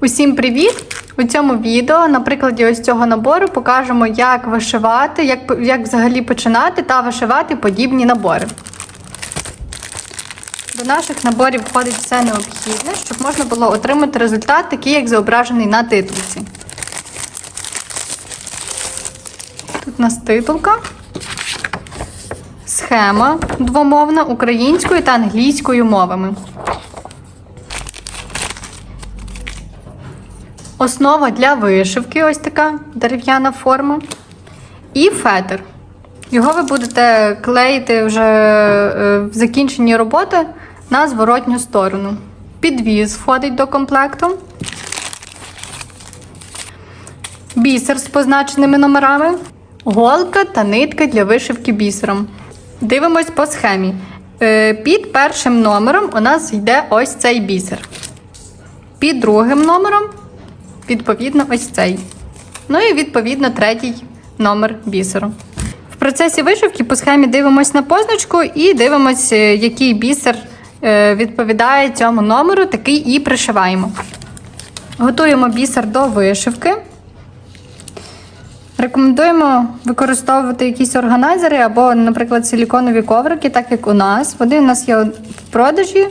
Усім привіт! У цьому відео на прикладі ось цього набору покажемо, як вишивати, як, як взагалі починати та вишивати подібні набори. До наших наборів входить все необхідне, щоб можна було отримати результат, такий, як зображений на титулці. Тут у нас титулка, схема двомовна українською та англійською мовами. Основа для вишивки ось така дерев'яна форма. І фетр. Його ви будете клеїти вже е, в закінченні роботи на зворотню сторону. Підвіз входить до комплекту. Бісер з позначеними номерами. Голка та нитка для вишивки бісером. Дивимось по схемі. Е, Під першим номером у нас йде ось цей бісер. Під другим номером відповідно ось цей. Ну і відповідно третій номер бісеру. В процесі вишивки по схемі дивимось на позначку і дивимось, е, який бісер е, відповідає цьому номеру, такий і пришиваємо. Готуємо бісер до вишивки. Рекомендуємо використовувати якісь органайзери або, наприклад, силіконові коврики, так як у нас. Вони у нас є в продажі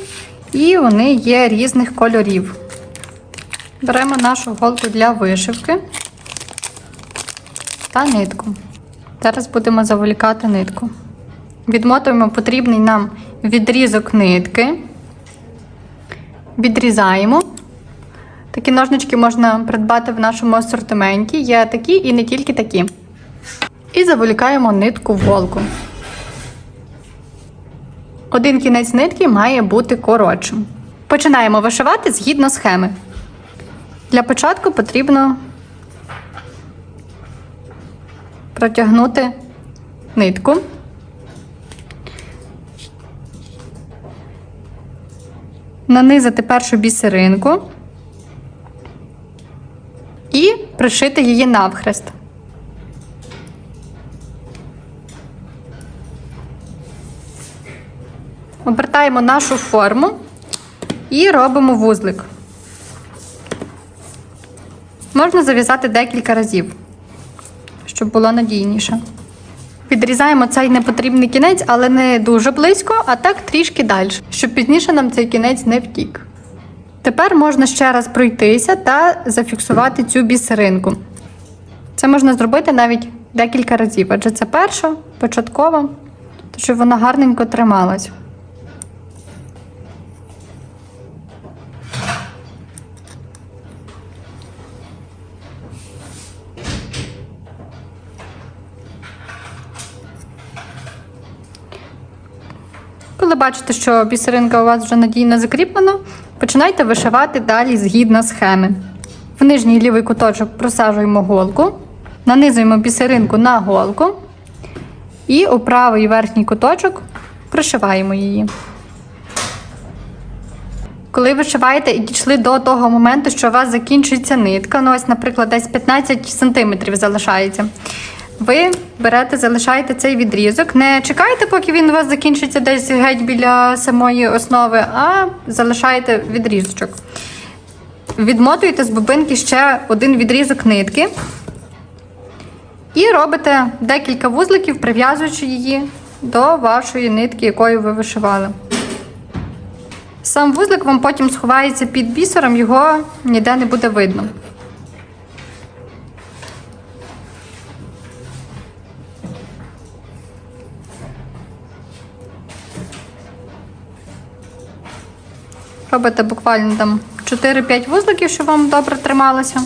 і вони є різних кольорів. Беремо нашу голку для вишивки та нитку. Зараз будемо заволікати нитку. Відмотуємо потрібний нам відрізок нитки. Відрізаємо. Такі ножнички можна придбати в нашому асортименті. Є такі і не тільки такі. І заволікаємо нитку в голку. Один кінець нитки має бути коротшим. Починаємо вишивати згідно схеми. Для початку потрібно протягнути нитку. Нанизати першу бісеринку і пришити її навхрест. Обертаємо нашу форму і робимо вузлик. Можна зав'язати декілька разів, щоб було надійніше. Відрізаємо цей непотрібний кінець, але не дуже близько, а так трішки далі, щоб пізніше нам цей кінець не втік. Тепер можна ще раз пройтися та зафіксувати цю бісеринку. Це можна зробити навіть декілька разів, адже це перша, початкова, то щоб вона гарненько трималась. Коли бачите, що бісеринка у вас вже надійно закріплена, починайте вишивати далі згідно схеми. В нижній лівий куточок просаджуємо голку, нанизуємо бісеринку на голку і у правий верхній куточок пришиваємо її. Коли вишиваєте і дійшли до того моменту, що у вас закінчується нитка, ну ось, наприклад, десь 15 см залишається. Ви берете, залишаєте цей відрізок. Не чекайте, поки він у вас закінчиться десь геть біля самої основи, а залишаєте відрізочок. Відмотуєте з бобинки ще один відрізок нитки. І робите декілька вузликів, прив'язуючи її до вашої нитки, якою ви вишивали. Сам вузлик вам потім сховається під бісером, його ніде не буде видно. Робите буквально там 4-5 вузликів, щоб вам добре трималося.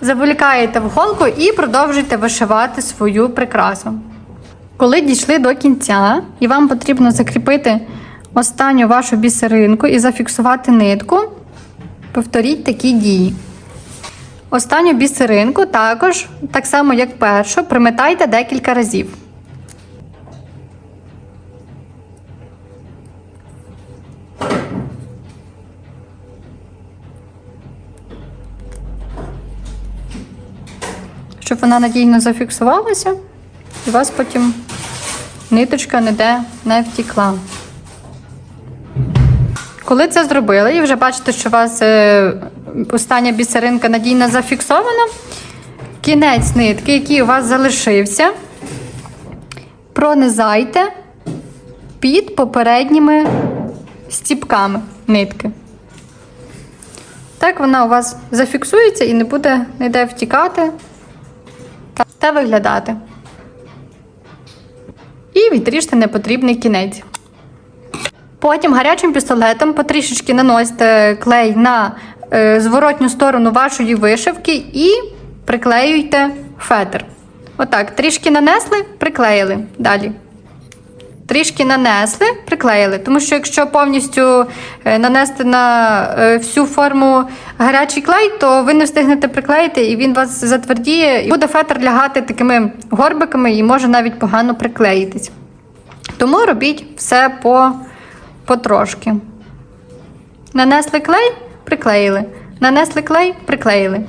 Заволікаєте в голку і продовжуєте вишивати свою прикрасу. Коли дійшли до кінця, і вам потрібно закріпити останню вашу бісеринку і зафіксувати нитку, повторіть такі дії. Останню бісеринку також, так само як першу, приметайте декілька разів. Щоб вона надійно зафіксувалася, і у вас потім ниточка ніде не втікла. Коли це зробили, і вже бачите, що у вас е, остання бісеринка надійно зафіксована, кінець нитки, який у вас залишився, пронизайте під попередніми стіпками нитки. Так вона у вас зафіксується і не буде ніде втікати та виглядати. І відріжте непотрібний кінець. Потім гарячим пістолетом потрішечки наносите клей на е, зворотню сторону вашої вишивки і приклеюйте фетр. Отак, трішки нанесли, приклеїли далі. Трішки нанесли, приклеїли. Тому що якщо повністю е, нанести на е, всю форму гарячий клей, то ви не встигнете приклеїти, і він вас затвердіє, і буде фетр лягати такими горбиками і може навіть погано приклеїтись. Тому робіть все по, потрошки. Нанесли клей, приклеїли. Нанесли клей, приклеїли.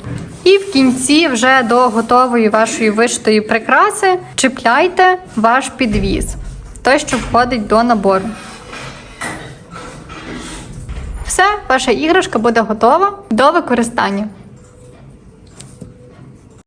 І в кінці вже до готової вашої вишитої прикраси чіпляйте ваш підвіз. Той, що входить до набору. Все, ваша іграшка буде готова до використання.